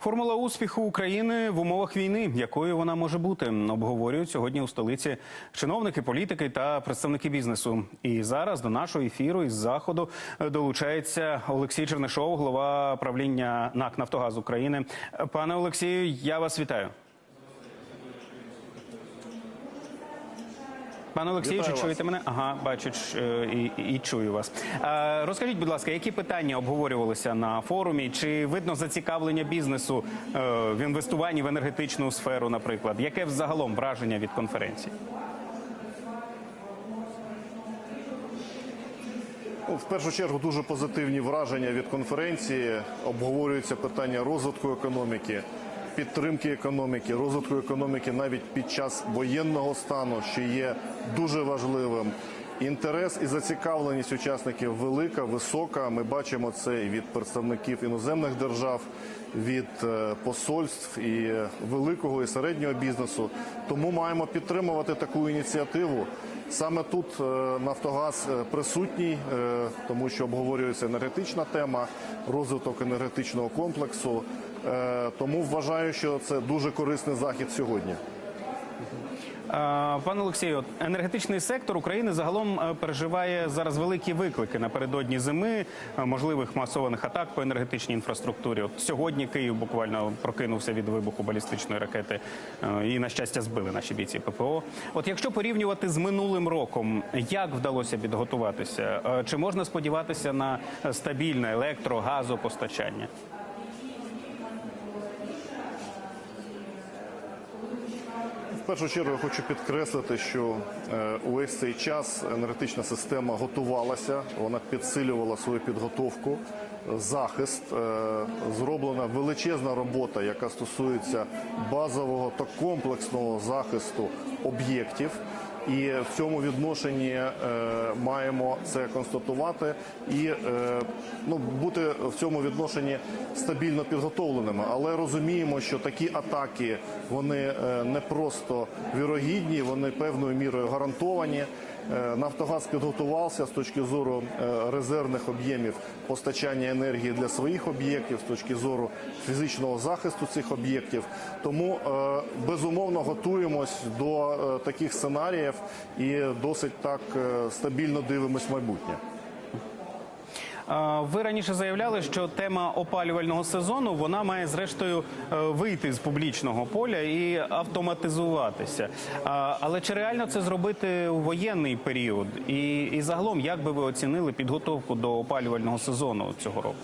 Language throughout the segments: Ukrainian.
Формула успіху України в умовах війни, якою вона може бути, обговорюють сьогодні у столиці чиновники, політики та представники бізнесу. І зараз до нашого ефіру із заходу долучається Олексій Чернишов, голова правління НАК Нафтогаз України. Пане Олексію, я вас вітаю. Пане Олексію, чи чуєте мене? Ага, бачу е, і, і чую вас. Розкажіть, будь ласка, які питання обговорювалися на форумі? Чи видно зацікавлення бізнесу е, в інвестуванні в енергетичну сферу, наприклад? Яке взагалом враження від конференції? Ну, В першу чергу дуже позитивні враження від конференції. Обговорюються питання розвитку економіки, підтримки економіки, розвитку економіки навіть під час воєнного стану, що є дуже важливим. Інтерес і зацікавленість учасників велика, висока. Ми бачимо це і від представників іноземних держав, від е, посольств і великого і середнього бізнесу. Тому маємо підтримувати таку ініціативу. Саме тут е, Нафтогаз е, присутній, тому що обговорюється енергетична тема, розвиток енергетичного комплексу. Е, Тому вважаю, що це дуже корисний захід сьогодні. Е, Пане Олексію, енергетичний сектор України загалом е, переживає зараз великі виклики напередодні зими, можливих масованих атак по енергетичній інфраструктурі. От сьогодні Київ буквально прокинувся від вибуху балістичної ракети і, на щастя, збили наші бійці ППО. От якщо порівнювати з минулим роком, як вдалося підготуватися? Чи можна сподіватися на стабільне електро, газопостачання? Першу чергу я хочу підкреслити, що е, увесь цей час енергетична система готувалася, вона підсилювала свою підготовку, захист. Е, Зроблена величезна робота, яка стосується базового та комплексного захисту об'єктів. І в цьому відношенні е, маємо це констатувати і е, ну, бути в цьому відношенні стабільно підготовленими. Але розуміємо, що такі атаки вони е, не просто вірогідні, вони певною мірою гарантовані. Е, Нафтогаз підготувався з точки зору е, резервних об'ємів постачання енергії для своїх об'єктів, з точки зору фізичного захисту цих об'єктів. Тому безумовно готуємось до таких сценаріїв і досить так е, стабільно дивимось майбутнє. Ви раніше заявляли, що тема опалювального сезону вона має зрештою е, вийти з публічного поля і автоматизуватися. Але чи реально це зробити у воєнний період? І, і загалом, як би ви оцінили підготовку до опалювального сезону цього року?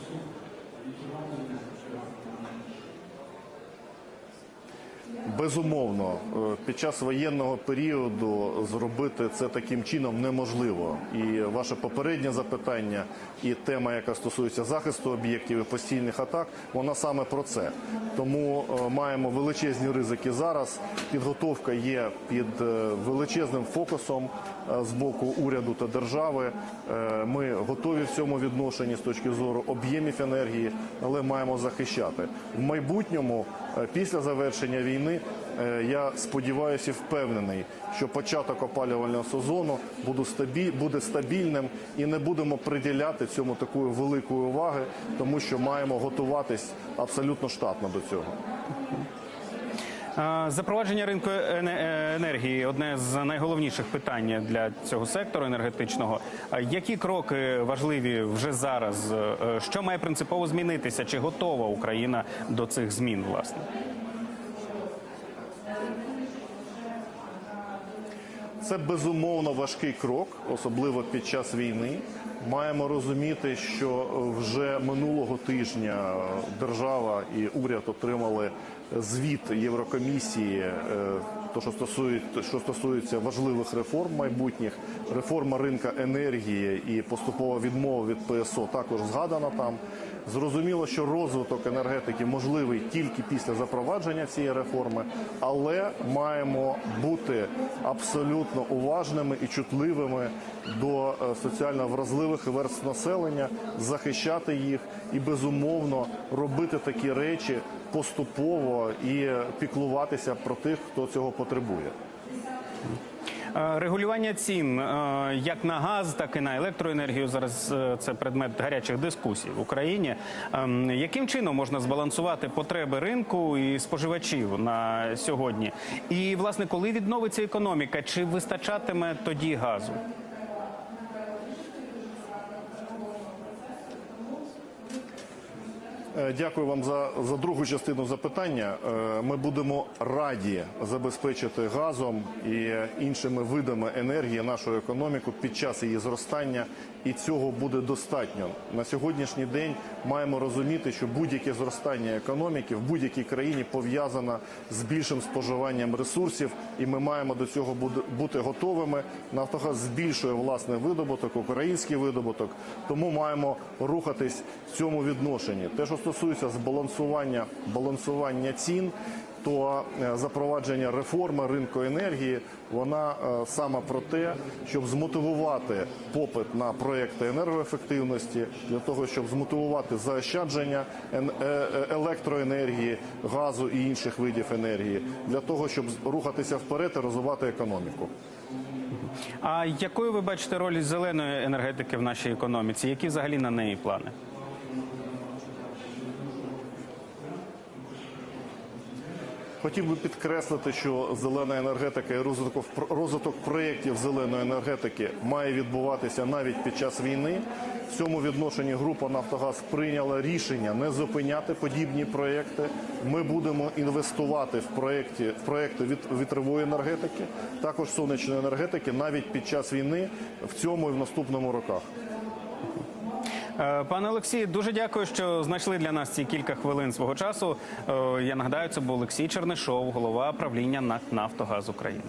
Безумовно, е, під час воєнного періоду зробити це таким чином неможливо. І ваше попереднє запитання, і тема, яка стосується захисту об'єктів і постійних атак, вона саме про це. Тому е, маємо величезні ризики зараз. Підготовка є під е, величезним фокусом з боку уряду та держави. Ми готові в цьому відношенні з точки зору об'ємів енергії, але маємо захищати в майбутньому після завершення війни. е, Я сподіваюся і впевнений, що початок опалювального сезону буде стабільним і не будемо приділяти цьому такої великої уваги, тому що маємо готуватись абсолютно штатно до цього. Запровадження ринку е, енергії одне з найголовніших питань для цього сектору енергетичного. Які кроки важливі вже зараз? Е, Що має принципово змінитися? Чи готова Україна до цих змін? Власне? Це безумовно важкий крок, особливо під час війни. Маємо розуміти, що вже минулого тижня держава і уряд отримали звіт Єврокомісії, е, то що стосується, що стосується важливих реформ майбутніх, реформа ринка енергії і поступова відмова від ПСО також згадана там. Зрозуміло, що розвиток енергетики можливий тільки після запровадження цієї реформи, але маємо бути абсолютно уважними і чутливими до е, соціально вразливих верств населення, захищати їх і безумовно робити такі речі поступово і піклуватися про тих, хто цього потребує. Е, Регулювання цін е, як на газ, так і на електроенергію зараз е, це предмет гарячих дискусій в Україні. Ем, Яким чином можна збалансувати потреби ринку і споживачів на сьогодні? І власне, коли відновиться економіка, чи вистачатиме тоді газу? Дякую вам за, за другу частину запитання. Е, Ми будемо раді забезпечити газом і іншими видами енергії нашу економіку під час її зростання, і цього буде достатньо. На сьогоднішній день маємо розуміти, що будь-яке зростання економіки в будь-якій країні пов'язано з більшим споживанням ресурсів, і ми маємо до цього бути готовими. Нафтогаз збільшує власний видобуток, український видобуток, тому маємо рухатись в цьому відношенні. Те, що стосується збалансування балансування цін. То е, запровадження реформи ринку енергії вона е, саме про те, щоб змотивувати попит на проекти енергоефективності, для того, щоб змотивувати заощадження ен- е- електроенергії, газу і інших видів енергії, для того, щоб рухатися вперед і розвивати економіку. А якою ви бачите роль зеленої енергетики в нашій економіці? Які взагалі на неї плани? Хотів би підкреслити, що зелена енергетика і розвиток, розвиток проєктів зеленої енергетики має відбуватися навіть під час війни. В цьому відношенні група Нафтогаз прийняла рішення не зупиняти подібні проєкти. Ми будемо інвестувати в проєкти, в проєкти вітрової енергетики, також сонячної енергетики, навіть під час війни в цьому і в наступному роках. Е, Пане Олексію, дуже дякую, що знайшли для нас ці кілька хвилин свого часу. Е, Я нагадаю, це був Олексій Чернишов, голова правління НАК «Нафтогаз України.